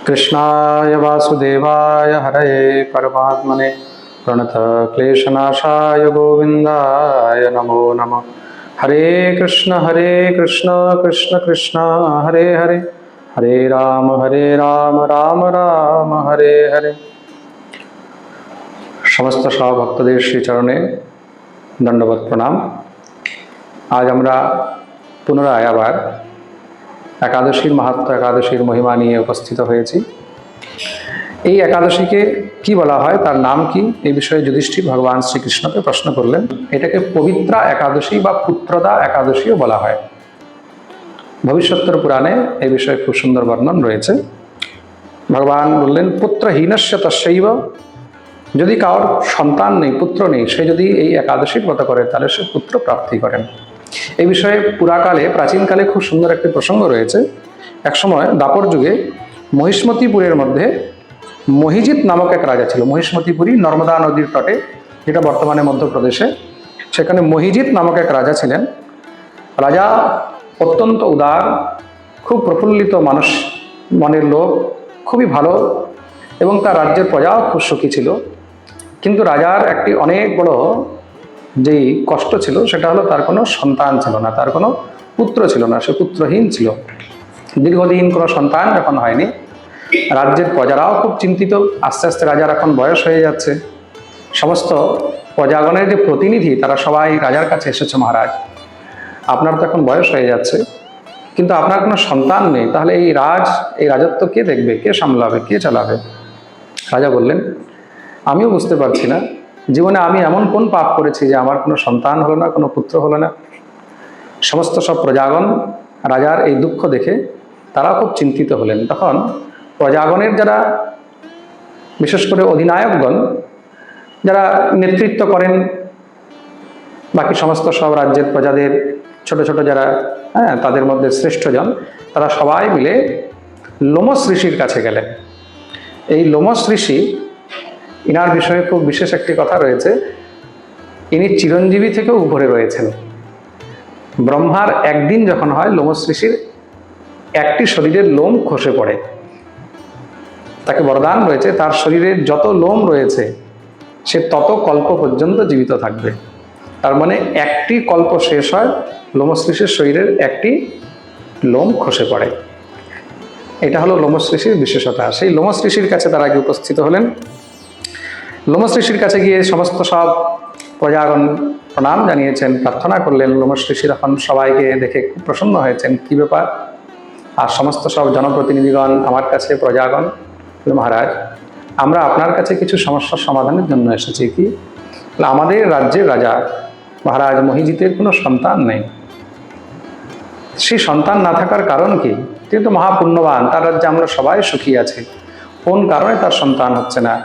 कृष्णाय वासुदेवाय हरये परमात्मने प्रणतक्लेशनाशाय गोविन्दाय नमो नमः हरे कृष्ण हरे कृष्ण कृष्ण कृष्ण हरे हरे हरे राम हरे राम राम রাম হরে হরে সমস্ত সভক্তদের শ্রীচরণে দণ্ডবত প্রণাম আজ আমরা পুনরায় আবার একাদশীর মাহাত্ম, একাদশীর মহিমা নিয়ে উপস্থিত হয়েছি। এই একাদশীকে কি বলা হয়, তার নাম কি, এই বিষয়ে যুধিষ্ঠির ভগবান শ্রীকৃষ্ণকে প্রশ্ন করলেন। এটাকে পবিত্রা একাদশী বা পুত্রদা একাদশীও বলা হয়। ভবিষ্যত্তর পুরাণে এই বিষয়ে খুব সুন্দর বর্ণন রয়েছে। ভগবান বললেন, পুত্রহীনস্য তস্যৈব। যদি কারোর সন্তান নেই, পুত্র নেই, সে যদি এই একাদশীর ব্রত করে, তাহলে সে পুত্র প্রাপ্তি করেন। এই বিষয়ে পুরাকালে, প্রাচীনকালে খুব সুন্দর একটি প্রসঙ্গ রয়েছে। একসময় দাপর যুগে মহিষ্মতিপুরের মধ্যে মহিজিৎ নামক এক রাজা ছিল। মহিষ্মতিপুরী নর্মদা নদীর তটে, যেটা বর্তমানে মধ্যপ্রদেশে। সেখানে মহিজিৎ নামক এক রাজা ছিলেন। রাজা অত্যন্ত উদার, খুব প্রফুল্লিত মানুষ, মনের লোক খুবই ভালো এবং তার রাজ্যের প্রজাও খুব সুখী ছিল। কিন্তু রাজার একটি অনেক বড় যেই কষ্ট ছিল, সেটা হলো তার কোনো সন্তান ছিল না, তার কোনো পুত্র ছিল না, সে পুত্রহীন ছিল। দীর্ঘদিন কোনো সন্তান এখন হয়নি। রাজ্যের প্রজারাও খুব চিন্তিত, আস্তে আস্তে রাজার এখন বয়স হয়ে যাচ্ছে। সমস্ত প্রজাগণের যে প্রতিনিধি, তারা সবাই রাজার কাছে এসেছে, মহারাজ। আপনার তো এখন বয়স হয়ে যাচ্ছে। কিন্তু আপনার কোনো সন্তান নেই, তাহলে এই রাজ, এই রাজত্ব কে দেখবে? কে সামলাবে? কে চালাবে? রাজা বললেন, আমিও বুঝতে পারছি না। জীবনে আমি এমন কোন পাপ করেছি যে আমার কোনো সন্তান হলো না, কোনো পুত্র হলো না? সমস্ত সব প্রজাগণ, রাজার এই দুঃখ দেখে তারা খুব চিন্তিত হলেন। তখন প্রজাগণের যারা, বিশেষ করে অধিনায়কগণ, যারা নেতৃত্ব করেন, বাকি সমস্ত সব রাজ্যের প্রজাদের, ছোট ছোট যারা হ্যাঁ তাদের মধ্যে শ্রেষ্ঠজন, তারা সবাই মিলে লোমস ঋষির কাছে গেলেন। এই লোমস ঋষি ইনার বিষয়ে খুব বিশেষ একটি কথা রয়েছে। ইনি চিরঞ্জীবী থেকেও উপরে রয়েছেন। ব্রহ্মার একদিন যখন হয় লোমস ঋষির একটি শরীরের লোম খসে পড়ে। তাকে বরদান রয়েছে, তার শরীরের যত লোম রয়েছে, সে তত কল্প পর্যন্ত জীবিত থাকবে। তার মানে একটি কল্প শেষ হয় লোমশ্লেষের শরীরের একটি লোম খসে পড়ে। এটা হলো লোমশ্লেষীর বিশেষতা। সেই লোমশ্লেষীর কাছে তারা আগে উপস্থিত হলেন। লোমশ্লেষীর কাছে গিয়ে সমস্ত সব প্রজাগণ প্রণাম জানিয়েছেন, প্রার্থনা করলেন লোমশ্লেষী এখন সবাইকে দেখে খুব প্রসন্ন হয়েছেন। কি ব্যাপার? আর সমস্ত সব জনপ্রতিনিধিগণ, আমার কাছে প্রজাগণ মহারাজ, আমরা আপনার কাছে কিছু সমস্যার সমাধানের জন্য এসেছি কি? আমাদের রাজ্যের রাজা মহারাজ মহিজিতের কোনো সন্তান নেই। সেই সন্তান না থাকার কারণ কি? তিনি তো মহাপুণ্যবান, তার রাজ্যে আমরা সবাই সুখী আছি। কোন কারণে তার সন্তান হচ্ছে না?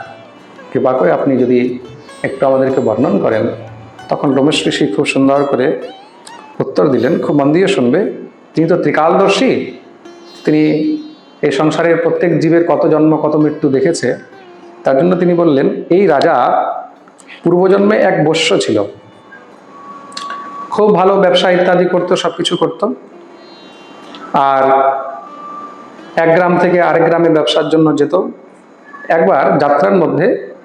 কৃপা করে আপনি যদি একটু আমাদেরকে বর্ণন করেন, তখন রমেশ ঋষি খুব সুন্দর করে উত্তর দিলেন, খুব মন দিয়ে শুনবে। তিনি তো ত্রিকালদর্শী। তিনি এই সংসারের প্রত্যেক জীবের কত জন্ম, কত মৃত্যু দেখেছে। তার জন্য তিনি বললেন, এই রাজা পূর্বজন্মে এক বস্য ছিল। খুব ভালো ব্যবসা ইত্যাদি করতো সব কিছু করতো। আর এক গ্রাম থেকে আরেক গ্রামে ব্যবসার জন্য যেত। একবার যাত্রার মধ্যে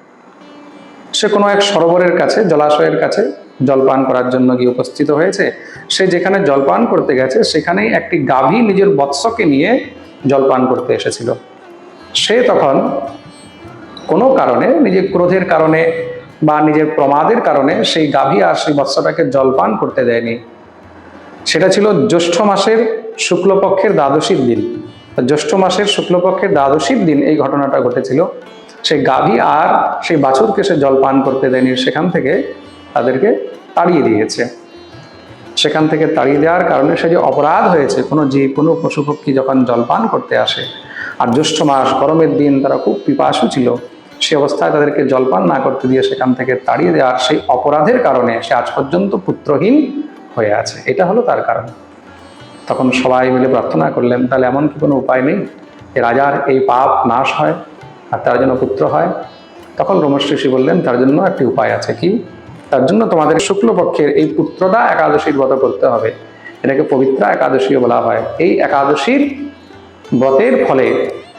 সে কোনো এক সরোবরের কাছে, জলাশয়ের কাছে জলপান করার জন্য গিয়ে উপস্থিত হয়েছে। সে যেখানে জলপান করতে গেছে, সেখানেই একটি গাভী নিজের বৎসকে নিয়ে জলপান করতে এসেছিল। সে তখন কোনো কারণে, নিজের ক্রোধের কারণে বা নিজের প্রমাদের কারণে সেই গাভী আর সেই বৎসটাকে জলপান করতে দেয়নি। সেটা ছিল জ্যৈষ্ঠ মাসের শুক্লপক্ষের দ্বাদশীর দিন। জ্যৈষ্ঠ মাসের শুক্লপক্ষের দ্বাদশীর দিন এই ঘটনাটা ঘটেছিল। সেই গাভী আর সেই বাছুরকে সে জল পান করতে দেয়নি, সেখান থেকে তাদেরকে তাড়িয়ে দিয়েছে। সেখান থেকে তাড়িয়ে দেওয়ার কারণে সে যে অপরাধ হয়েছে, কোনো যে কোনো পশু পক্ষী যখন জলপান করতে আসে, আর জ্যৈষ্ঠ মাস, গরমের দিন, তারা খুব পিপাসু ছিল, সে অবস্থায় তাদেরকে জলপান না করতে দিয়ে সেখান থেকে তাড়িয়ে দেওয়ার সেই অপরাধের কারণে সে আজ পর্যন্ত পুত্রহীন হয়ে আছে। এটা হলো তার কারণ। তখন সবাই মিলে প্রার্থনা করলেন, তাহলে এমন কি কোনো উপায় নেই? রাজার এই পাপ নাশ হয়। আর তার জন্য পুত্র হয়। তখন রমেশ ঋষি বললেন, তার জন্য একটি উপায় আছে কি? তার জন্য তোমাদের শুক্লপক্ষের এই পুত্রটা একাদশীর ব্রত করতে হবে। এটাকে পবিত্রা একাদশীও বলা হয়। এই একাদশীর ব্রতের ফলে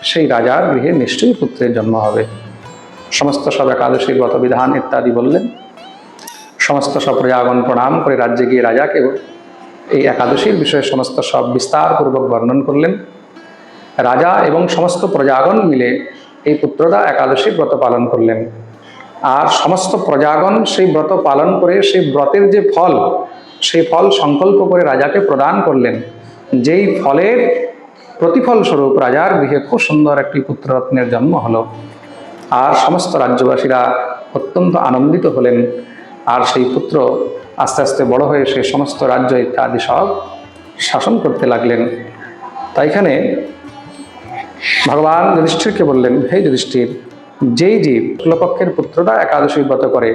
সেই রাজার গৃহে নিশ্চয়ই পুত্রের জন্ম হবে। সমস্ত সব একাদশীর ব্রত বিধান ইত্যাদি বললেন। সমস্ত সব প্রজাগণ প্রণাম করে রাজ্যে গিয়ে রাজাকে এই একাদশীর বিষয়ে সমস্ত সব বিস্তারপূর্বক বর্ণন করলেন। রাজা এবং সমস্ত প্রজাগণ মিলে এই পুত্রদা একাদশী ব্রত পালন করলেন। আর সমস্ত প্রজাগণ সেই ব্রত পালন করে সেই ব্রতের যে ফল, সেই ফল সংকল্প করে রাজাকে প্রদান করলেন। যেই ফলের প্রতিফল স্বরূপ রাজার গৃহে খুব সুন্দর একটি পুত্ররত্নের জন্ম হলো। আর সমস্ত রাজ্যবাসীরা অত্যন্ত আনন্দিত হলেন। আর সেই পুত্র আস্তে আস্তে বড় হয়ে সেই সমস্ত রাজ্য ইত্যাদি সব শাসন করতে লাগলেন। তাই এখানে ভগবান যুধিষ্ঠিরকে বললেন, হে যুধিষ্ঠির, যেই জীব শুক্লপক্ষের পুত্রটা একাদশী ব্রত করে,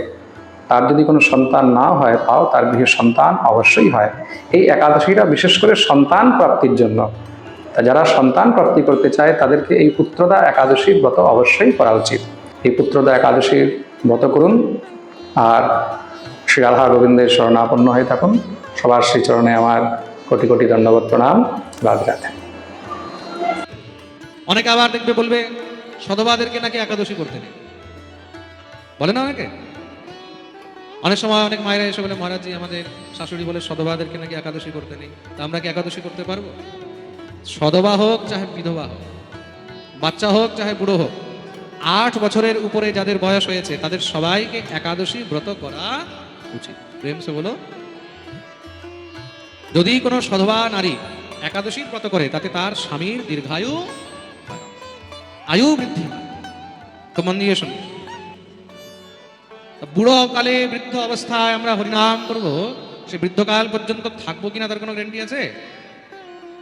তার যদি কোনো সন্তান না হয়, তাও তার গৃহে সন্তান অবশ্যই হয়। এই একাদশীটা বিশেষ করে সন্তান প্রাপ্তির জন্য। তা যারা সন্তান প্রাপ্তি করতে চায়, তাদেরকে এই পুত্রদা একাদশীর ব্রত অবশ্যই করা উচিত। এই পুত্রদা একাদশীর ব্রত করুন আর শ্রী রাধা গোবিন্দের শরণাপন্ন হয়ে থাকুন। সবার শ্রীচরণে আমার কোটি কোটি দণ্ডবত প্রণাম। রাধে রাধে। অনেকে আবার দেখবে বলবে সদবাদেরকে নাকি একাদশী করতে নেই। বলে না অনেকে? অনেক সময় অনেক মায়েরা এসে বলে, মহারাজজি, আমাদের শাশুড়ি বলে সদবাদেরকে নাকি একাদশী করতে নেই। তা আমরা কি একাদশী করতে পারব? সদবা হোক, চাহে বিধবা হোক, বাচ্চা হোক, চাহে বুড়ো হোক, আট বছরের উপরে যাদের বয়স হয়েছে, তাদের সবাইকে একাদশী ব্রত করা উচিত। প্রেম সে বলো, যদি কোনো সধবা নারী একাদশী ব্রত করে, তাতে তার স্বামীর দীর্ঘায়ু। আয়ু বৃদ্ধি। তো মন দিয়ে শুনুন তা বুড়ো কালে বৃদ্ধ অবস্থায় আমরা হরিনাম করব। সে বৃদ্ধকাল পর্যন্ত থাকব কিনা তার কোনো গ্যারেন্টি আছে?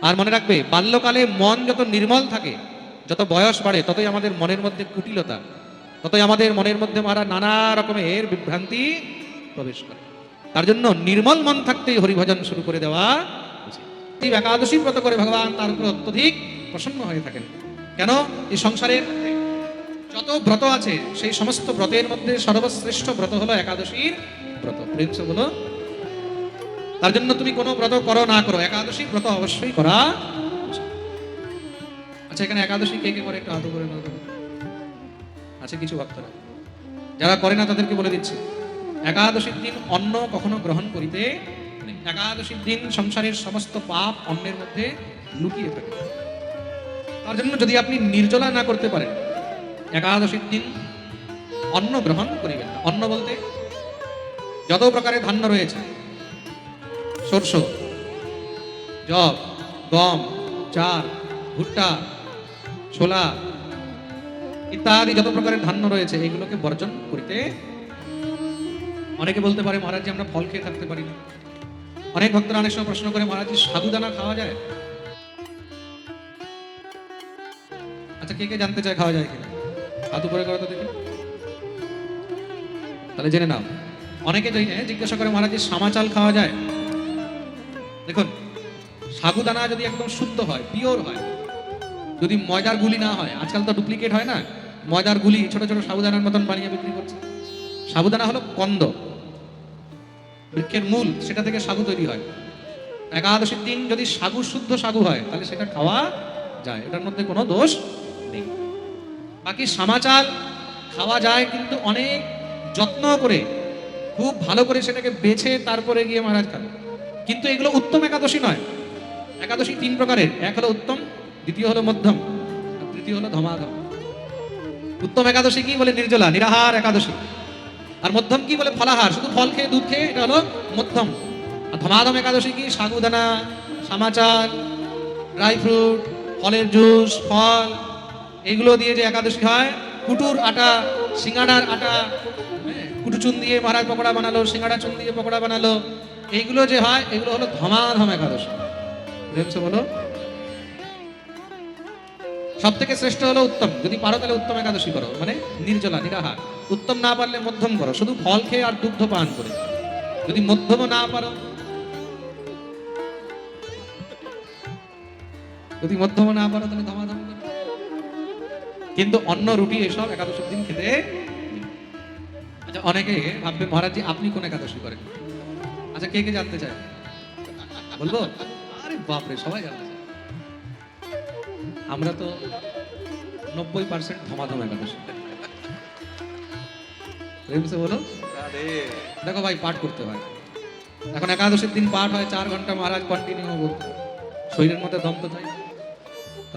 আর মনে রাখবে, বাল্যকালে মন যত নির্মল থাকে, যত বয়স বাড়ে, ততই আমাদের মনের মধ্যে কুটিলতা, ততই আমাদের মনের মধ্যে মারা নানা রকমের বিভ্রান্তি প্রবেশ করে। তার জন্য নির্মল মন থাকতেই হরিভজন শুরু করে দেওয়া একাদশী ব্রত করে ভগবান তার উপর অত্যধিক প্রসন্ন হয়ে থাকেন। কেন? এই সংসারের যত ব্রত আছে, সেই সমস্ত ব্রতের মধ্যে সর্বশ্রেষ্ঠ ব্রত হলো একাদশীর ব্রত। প্রিন্স হলো তার জন্য তুমি কোনো ব্রত করো না করো। একাদশী ব্রত অবশ্যই করা আচ্ছা এখানে একাদশী কে কে করে একটু হাত করে তো। আছে কিছু ভক্তরা। যারা করে না, তাদেরকে বলে দিচ্ছি। একাদশীর দিন অন্ন কখনো গ্রহণ করিতে। একাদশীর দিন সংসারের সমস্ত পাপ অন্নের মধ্যে লুকিয়ে থাকে। তার জন্য যদি আপনি নির্জলা না করতে পারেন, একাদশীর দিন অন্ন গ্রহণ করিবেন না। অন্ন বলতে যত প্রকারের ধান্য রয়েছে, সর্ষ জব গম চাল ভুট্টা, ছোলা ইত্যাদি যত প্রকারের ধান্য রয়েছে, এগুলোকে বর্জন করিতে অনেকে বলতে পারে, মহারাজ আমরা ফল খেয়ে থাকতে পারি না। অনেক ভক্তরা অনেক সময় প্রশ্ন করে, মহারাজ সাবুদানা খাওয়া যায়? আচ্ছা কে কে জানতে চায় খাওয়া যায় কিনা? হাত উপরে করে তো দেখি। তাহলে জেনে নাও। অনেকে জেনে জিজ্ঞাসা করে, মহারাজ সামা চাল খাওয়া যায়? দেখুন, সাগুদানা যদি একদম শুদ্ধ হয় পিওর হয়, যদি ময়দার গুলি না হয়, আজকাল তো ডুপ্লিকেট হয় না, ময়দার গুলি, ছোট ছোট সাবুদানার মতন বানিয়ে বিক্রি করছে। সাবুদানা হলো কন্দ। বৃক্ষের মূল, সেটা থেকে সাগু তৈরি হয়। একাদশীর দিন যদি সাগু, শুদ্ধ সাগু হয়, তাহলে সেটা খাওয়া যায়। এটার মধ্যে কোনো দোষ নেই। বাকি সামাচাল খাওয়া যায় কিন্তু অনেক যত্ন করে, খুব ভালো করে সেটাকে বেছে তারপরে গিয়ে মহারাজ খাবে কিন্তু এগুলো উত্তম একাদশী নয়। একাদশী তিন প্রকারের। এক হলো উত্তম, দ্বিতীয় হলো মধ্যম, আর তৃতীয় হলো ধমাধম। উত্তম একাদশী কি বলে? নির্জলা, নিরাহার একাদশী। আর মধ্যম কি বলে? ফলাহার। শুধু ফল খেয়ে, দুধ খেয়ে, এটা হলো মধ্যম। আর ধমাধম একাদশী কি? সাগুদানা, সামাচার, ড্রাই ফ্রুট, ফলের জুস, ফল এগুলো দিয়ে যে একাদশী হয় কুটুর আটা সিঙ্গাড়ার আটা হ্যাঁ, কুটু চুন দিয়ে মহারাজ পকোড়া বানালো সিঙ্গাড়া চুন দিয়ে পকোড়া বানালো এইগুলো যে হয় এগুলো হলো ধমাধম একাদশী। বুঝেছ বলো? সব থেকে শ্রেষ্ঠ হলো উত্তম। যদি পারো তাহলে উত্তম একাদশী করো মানে নির্জলা নিরাহার। উত্তম না পারলে মধ্যম করো শুধু ফল খেয়ে আর দুগ্ধ পান করে। যদি মধ্যম না পারো যদি মধ্যম না পারো তাহলে ধমাধম কিন্তু অন্য রুটি এসব একাদশীর দিন খেতে আচ্ছা অনেকে ভাববে মহারাজজি আপনি কোন একাদশী করেন? আচ্ছা কে কে জানতে চায়? বলব? আরে বাপরে সবাই জানতে চায়। আমরা তো নব্বই পার্সেন্ট ধমাধম একাদশী। বলো? দেখো ভাই পাঠ করতে হয়। এখন একাদশীর দিন পাঠ হয় চার ঘণ্টা মহারাজ কন্টিনিউ শরীরের মধ্যে দম তো থাকে।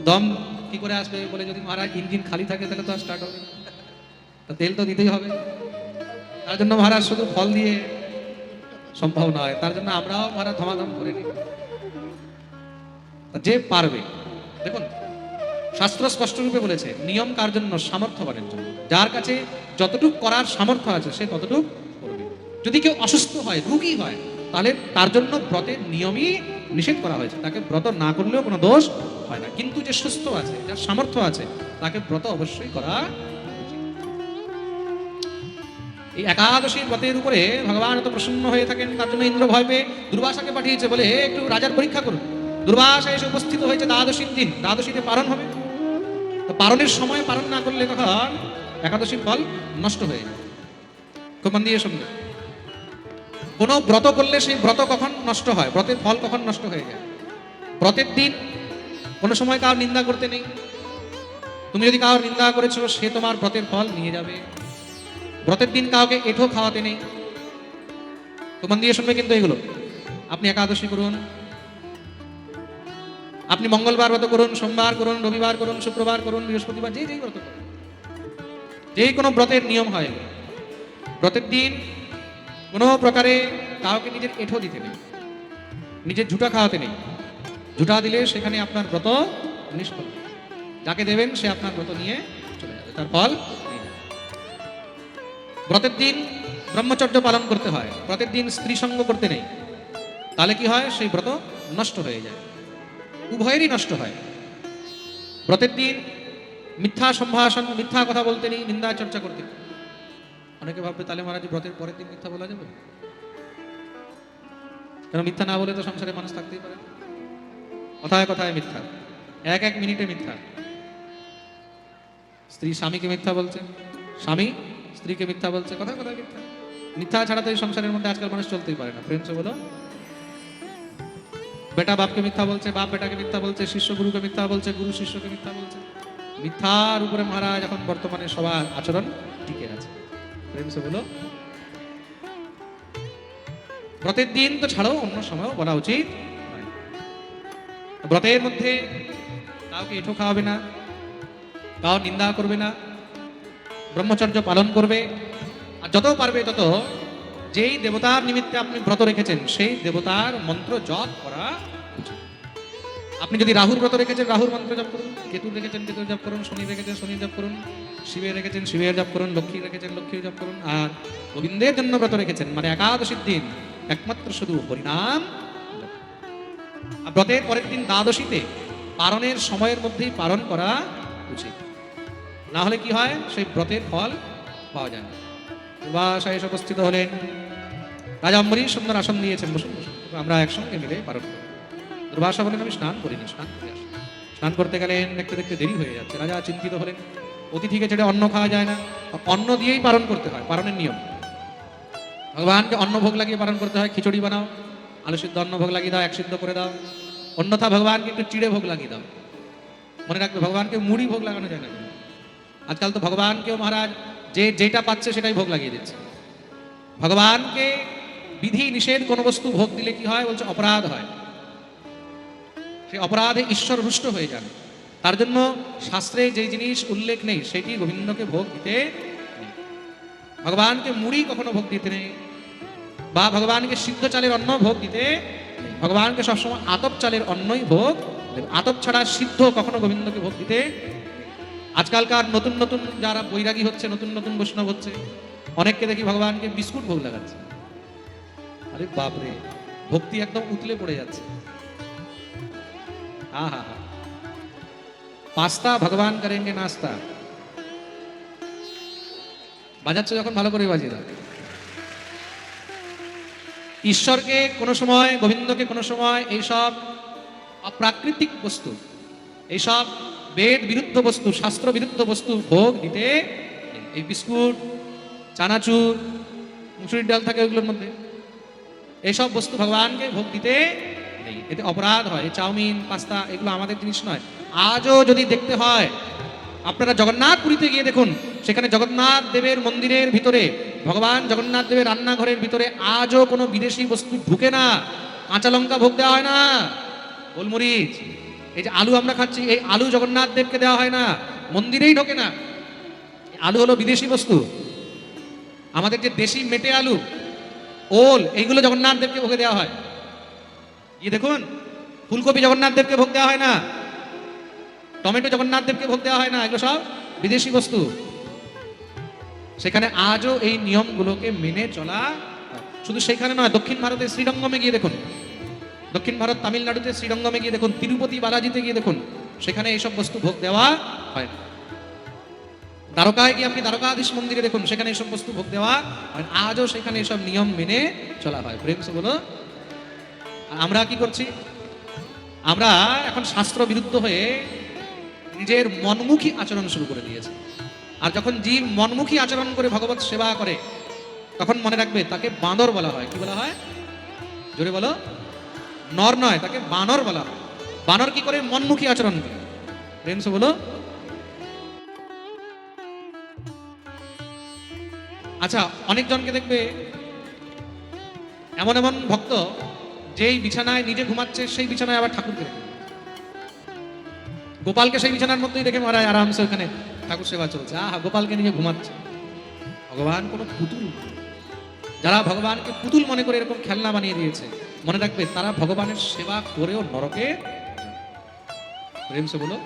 দম কি করে আসবে? বলে যদি মহারাজ ইঞ্জিন খালি থাকে, তাহলে তো আর স্টার্ট হবে। তা তেল তো দিতেই হবে। তার জন্য মহারাজ শুধু ফল দিয়ে সম্ভব নয়, তার জন্য আমরাও মহারাজ ধমাধম করে নিই। যে পারবে, দেখুন, শাস্ত্র স্পষ্ট রূপে বলেছে, নিয়ম কার জন্য? সামর্থ্য সামর্থ্যবানের জন্য। যার কাছে যতটুক করার সামর্থ্য আছে, সে ততটুক করবে। যদি কেউ অসুস্থ হয়, রুগী হয়, তাহলে তার জন্য ব্রতের নিয়মই নিষেধ করা হয়েছে। তাকে ব্রত না করলেও কোনো দোষ হয় না। কিন্তু যে সুস্থ আছে, যার সামর্থ্য আছে, তাকে ব্রত অবশ্যই করা এই একাদশী ব্রতের উপরে ভগবান এত প্রসন্ন হয়ে থাকেন, তার জন্য ইন্দ্র ভয় পেয়ে দুর্বাসাকে পাঠিয়েছে বলে একটু রাজার পরীক্ষা করুন। দুর্বাসা এসে উপস্থিত হয়েছে দ্বাদশীর দিন। দ্বাদশীতে পালন হবে। তো পালনের সময় পালন না করলে তখন একাদশীর ফল নষ্ট হয়ে যায়। খুব মন দিয়ে শুনবে। কোনো ব্রত করলে সেই ব্রত কখন নষ্ট হয়? ব্রতের ফল কখন নষ্ট হয়ে যায়? ব্রতের দিন কোনো সময় কার নিন্দা করতে নেই? তুমি যদি কারোর নিন্দা করেছ, সে তোমার ব্রতের ফল নিয়ে যাবে। ব্রতের দিন কাউকে এঠো খাওয়াতে নেই। তো মন দিয়ে শুনবে কিন্তু এগুলো। আপনি একাদশী করুন। আপনি মঙ্গলবার ব্রত করুন, সোমবার করুন, রবিবার করুন, শুক্রবার করুন, বৃহস্পতিবার যে যেই ব্রত করুন। যেই কোনো ব্রতের নিয়ম হয় ব্রতের দিন কোনো প্রকারে কাউকে নিজের এঠো দিতে নেই। নিজের ঝুটা খাওয়াতে নেই। ঝুটা দিলে সেখানে আপনার ব্রত নিষ্ফল। যাকে দেবেন সে আপনার ব্রত নিয়ে চলে যাবে। তার ফল ব্রতের দিন ব্রহ্মচর্য পালন করতে হয়। ব্রতের দিন স্ত্রী সঙ্গ করতে নেই। তাহলে কি হয়? সেই ব্রত নষ্ট হয়ে যায়। উভয়েরই নষ্ট হয়। ব্রতের দিন মিথ্যা সম্ভাষণ, মিথ্যা কথা বলতে নেই, নিন্দা, চর্চা করতে। অনেকে ভাববে, তাহলে মহারাজ ব্রতের পরের দিন মিথ্যা বলা যাবে? কেন মিথ্যা না বলে তো সংসারে মানুষ থাকতেই পারে না। কথায় কথায় মিথ্যা। এক এক মিনিটে মিথ্যা। স্ত্রী স্বামীকে মিথ্যা বলছে। স্বামী স্ত্রীকে মিথ্যা বলছে। কথায় কথায় মিথ্যা। মিথ্যা ছাড়া তো এই সংসারের মধ্যে আজকাল মানুষ চলতেই পারে না। প্রেম বলো। বেটা বাপকে মিথ্যা বলছে, বাপ বেটাকে মিথ্যা বলছে, শিষ্য গুরুকে মিথ্যা বলছে, গুরু শিষ্যকে মিথ্যা বলছে। মিথ্যার উপরে মহারাজ এখন বর্তমানে সবার আচরণ টিকে আছে। প্রেম সে বলো। ব্রতের দিন তো ছাড়াও অন্য সময়ও বলা উচিত। ব্রতের মধ্যে কাউকে এঠো খাওয়াবে না, কাউ নিন্দা করবে না, ব্রহ্মচর্য পালন করবে, আর যত পারবে তত যেই দেবতার নিমিত্তে আপনি ব্রত রেখেছেন, সেই দেবতার মন্ত্র জপ করা। আপনি যদি রাহুর ব্রত রেখেছেন, রাহুর মন্ত্র জপ করুন, কেতুর রেখেছেন, কেতুর জপ করুন, শনি রেখেছেন শনির জপ করুন, শিবের রেখেছেন, শিবের জপ করুন লক্ষ্মী রেখেছেন, লক্ষ্মীর জপ করুন, আর গোবিন্দের জন্য ব্রত রেখেছেন মানে একাদশীর দিন, একমাত্র শুধু হরিনাম ব্রতের পরের দিন দ্বাদশীতে পারণের সময়ের মধ্যেই পালন করা উচিত। না হলে কি হয়? সেই ব্রতের ফল পাওয়া যায় না। দুর্বাসা এসে উপস্থিত হলেন রাজা অম্বরী সুন্দর আসন নিয়েছেন বসুন বসুন। আমরা একসঙ্গে মিলে পালন করি দুর্বাসা বলেন আমি স্নান করিনি, স্নান করে আসি। স্নান করতে গেলেন, দেখতে দেখতে দেরি হয়ে যাচ্ছে। রাজা চিন্তিত হলেন, অতিথিকে ছেড়ে অন্ন খাওয়া যায় না। অন্ন দিয়েই পালন করতে হয়, পালনের নিয়ম। ভগবানকে অন্ন ভোগ লাগিয়ে পালন করতে হয়, খিচুড়ি বানাও। আলু সিদ্ধ অন্ন ভোগ লাগিয়ে দাও এক সিদ্ধ করে দাও। অন্যথা ভগবানকে একটু চিড়ে ভোগ লাগিয়ে দাও। মনে রাখবে, ভগবানকে মুড়ি ভোগ লাগানো যায় না। আজকাল তো ভগবানকেও মহারাজ, যে যেটা পাচ্ছে সেটাই ভোগ লাগিয়ে দিচ্ছে। ভগবানকে বিধি নিষেধ কোনো বস্তু ভোগ দিলে কি হয়? বলছে অপরাধ হয়। সেই অপরাধে ঈশ্বর রুষ্ট হয়ে যান। তার জন্য শাস্ত্রে যে জিনিস উল্লেখ নেই, সেটি গোবিন্দকে ভোগ দিতে ভগবানকে মুড়ি কখনো ভোগ দিতে নেই। বা ভগবানকে সিদ্ধ চালের অন্ন ভোগ দিতে ভগবানকে সবসময় আতপ চালের অন্নই ভোগ। আতপ ছাড়া সিদ্ধ কখনো গোবিন্দকে ভোগ দিতে আজকালকার নতুন নতুন যারা বৈরাগী হচ্ছে, নতুন নতুন বৈষ্ণব হচ্ছে, অনেককে দেখি ভগবানকে বিস্কুট ভোগ লাগাচ্ছে আরে বাপরে, ভক্তি একদম উতলে পড়ে যাচ্ছে। হা হা হা। পাস্তা ভগবান করেনগে নাস্তা। বাজাচ্ছ যখন, ভালো করে বাজিয়ে দাও। ঈশ্বরকে কোনো সময়, গোবিন্দকে কোনো সময় এইসব অপ্রাকৃতিক বস্তু, এইসব বেদ বিরুদ্ধ বস্তু, শাস্ত্র বিরুদ্ধ বস্তু ভোগ দিতে এই বিস্কুট, চানাচুর, মুসুরির ডাল থাকে ওইগুলোর মধ্যে, এইসব বস্তু ভগবানকে ভোগ দিতে নেই। এতে অপরাধ হয়। চাউমিন, পাস্তা, এগুলো আমাদের জিনিস নয়। আজও যদি দেখতে হয় আপনারা জগন্নাথ পুরীতে গিয়ে দেখুন, সেখানে জগন্নাথ দেবের মন্দিরের ভিতরে, ভগবান জগন্নাথ দেবের রান্নাঘরের ভিতরে আজও কোনো বিদেশি বস্তু ঢুকে না। কাঁচা লঙ্কা ভোগ দেওয়া হয় না। গোলমরিচ, এই যে আলু আমরা খাচ্ছি, এই আলু জগন্নাথ দেবকে দেওয়া হয় না। মন্দিরেই ঢোকে না। আলু হলো বিদেশি বস্তু। আমাদের যে দেশি মেটে আলু, ওল, এইগুলো জগন্নাথ দেবকে ভোগে দেওয়া হয়। গিয়ে দেখুন, ফুলকপি জগন্নাথ দেবকে ভোগ দেওয়া হয় না। টমেটো জগন্নাথ দেবকে ভোগ দেওয়া হয় না, এগুলো সব বিদেশি বস্তু। সেখানে আজও এই নিয়মগুলোকে মেনে চলা শুধু সেখানে নয়, দক্ষিণ ভারতে শ্রীরঙ্গমে গিয়ে দেখুন। দক্ষিণ ভারত, তামিলনাড়ুতে শ্রীরঙ্গমে গিয়ে দেখুন, তিরুপতি, বালাজিতে গিয়ে দেখুন, সেখানে এইসব বস্তু ভোগ দেওয়া হয় না। দ্বারকায় গিয়ে আপনি দ্বারকাধীশ মন্দিরে দেখুন, সেখানে এইসব বস্তু ভোগ দেওয়া হয়। আজও সেখানে এসব নিয়ম মেনে চলা হয়। প্রেম বলো আমরা কি করছি? আমরা এখন শাস্ত্র বিরুদ্ধ হয়ে নিজের মনমুখী আচরণ শুরু করে দিয়েছে। আর যখন জীব মনমুখী আচরণ করে ভগবত সেবা করে, তখন মনে রাখবে তাকে বাঁদর বলা হয়। কি বলা হয়? জোরে বলো। নর নয়, তাকে বানর বলা হয়। বানর কি করে? মনমুখী আচরণ করে। প্রেম সে বলো। আচ্ছা অনেকজনকে দেখবে এমন এমন ভক্ত যেই বিছানায় নিজে ঘুমাচ্ছে, সেই বিছানায় আবার ঠাকুরকে। গোপালকে সেই বিছানার মধ্যেই রেখে মহারাজ আরামসে ওখানে ঠাকুর সেবা চলছে। আহা, গোপালকে নিয়ে ঘুমাচ্ছে। ভগবান কোনো পুতুল যারা ভগবানকে পুতুল মনে করে এরকম খেলনা বানিয়ে দিয়েছে, মনে রাখবে তারা ভগবানের সেবা করেও নরকে প্রেম সে বলো,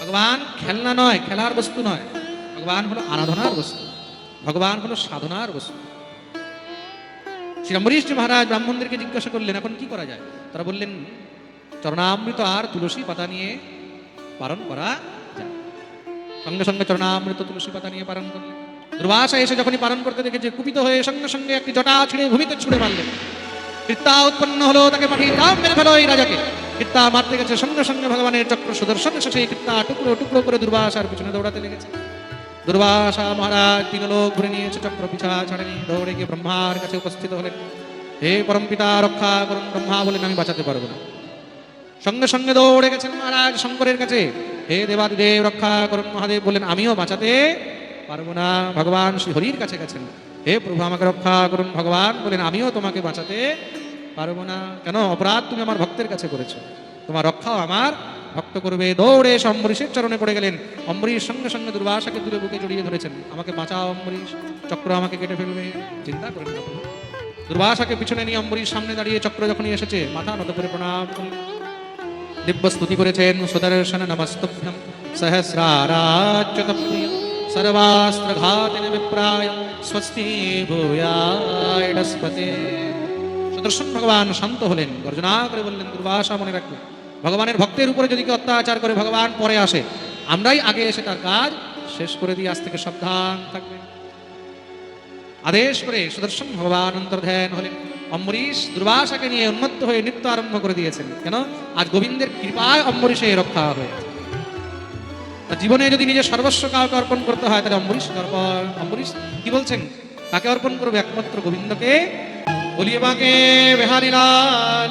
ভগবান খেলনা নয়, খেলার বস্তু নয়। ভগবান হলো আরাধনার বস্তু। ভগবান হলো সাধনার বস্তু। শ্রী অম্বরীশ মহারাজ ব্রাহ্মণদেরকে জিজ্ঞাসা করলেন, এখন কি করা যায়? তারা বললেন, চরণামৃত আর তুলসী পাতা নিয়ে পালন করা যায়। সঙ্গে সঙ্গে চরণামৃত তুলসী পাতা নিয়ে পালন করলেন দুর্বাসা এসে যখনই পালন করতে দেখেছে, কুপিত হয়ে সঙ্গে সঙ্গে একটি জটা ছিঁড়ে ভূমিতে ছুঁড়ে মারলেন কৃত্তা উৎপন্ন হলো তাকে পাঠিয়ে দাম মেরে ফেলো এই রাজাকে। কৃত্তা মারতে গেছে, সঙ্গে সঙ্গে ভগবানের চক্র সুদর্শন সেই কৃত্তা টুকরো টুকরো করে দুর্বাসার পিছনে দৌড়াতে লেগেছে। দুর্বাসা মহারাজ তিন লোক ঘুরে নিয়েছে, চক্র পিছা ছাড়েনি, দৌড়ে গিয়ে ব্রহ্মার কাছে উপস্থিত হলেন। হে পরম পিতা, রক্ষা করুন ব্রহ্মা বলেন আমি বাঁচাতে পারব না। সঙ্গে সঙ্গে দৌড়ে গেছেন মহারাজ শঙ্করের কাছে। হে দেবাদিদেব, রক্ষা করুন মহাদেব বলেন আমিও বাঁচাতে পারব না। ভগবান শ্রী হরির কাছে গেছেন। হে প্রভু, আমাকে রক্ষা করুন ভগবান। বলেন আমিও তোমাকে বাঁচাতে পারব না। কেন? অপরাধ তুমি আমার ভক্তের কাছে করেছ। তোমার রক্ষাও আমার ভক্ত করবে। দৌড়ে এসে অম্বরীশের চরণে পড়ে গেলেন। অম্বরীশ সঙ্গে সঙ্গে দুর্বাসাকে দূরে বুকে জড়িয়ে ধরেছেন। আমাকে বাঁচাও অম্বরীশ, চক্র আমাকে কেটে ফেলবে। চিন্তা করেন না দুর্বাসাকে পিছনে নিয়ে অম্বরীশ সামনে দাঁড়িয়ে চক্র যখনই এসেছে, মাথা নত করে প্রণাম করলেন। দিব্য স্তুতি করেছেন সুদর্শন নমস্তভ্যম সহস্রারাচ্যুত প্রিয় সর্বাস্ত্র ঘাতিন বিপ্রায় স্বস্তি ভূয়ায় নস্পতে সুদর্শন ভগবান শান্ত হলেন গর্জনা করে বললেন দুর্বাসা মনে রাখবে, ভগবানের ভক্তের উপরে যদি কেউ অত্যাচার করে, ভগবান পরে আসে, আমরাই আগে এসে তার কাজ শেষ করে দিয়ে আজ থেকে সাবধান থাকবে আদেশ করে সুদর্শন ভগবান অন্তর্ধ্যান হলেন। অম্বরীশ দুর্বাসাকে নিয়ে উন্মত্ত হয়ে নৃত্য আরম্ভ করে দিয়েছেন। কেন? আজ গোবিন্দের কৃপায় অম্বরীশে রক্ষা হবে। জীবনে যদি নিজের সর্বস্ব কাউকে অর্পণ করতে হয়, তাহলে অম্বরীশ অম্বরীশ কি বলছেন? তাকে অর্পণ করবে? একমাত্র গোবিন্দকে? বলিয়ে বাকে বেহারিলাল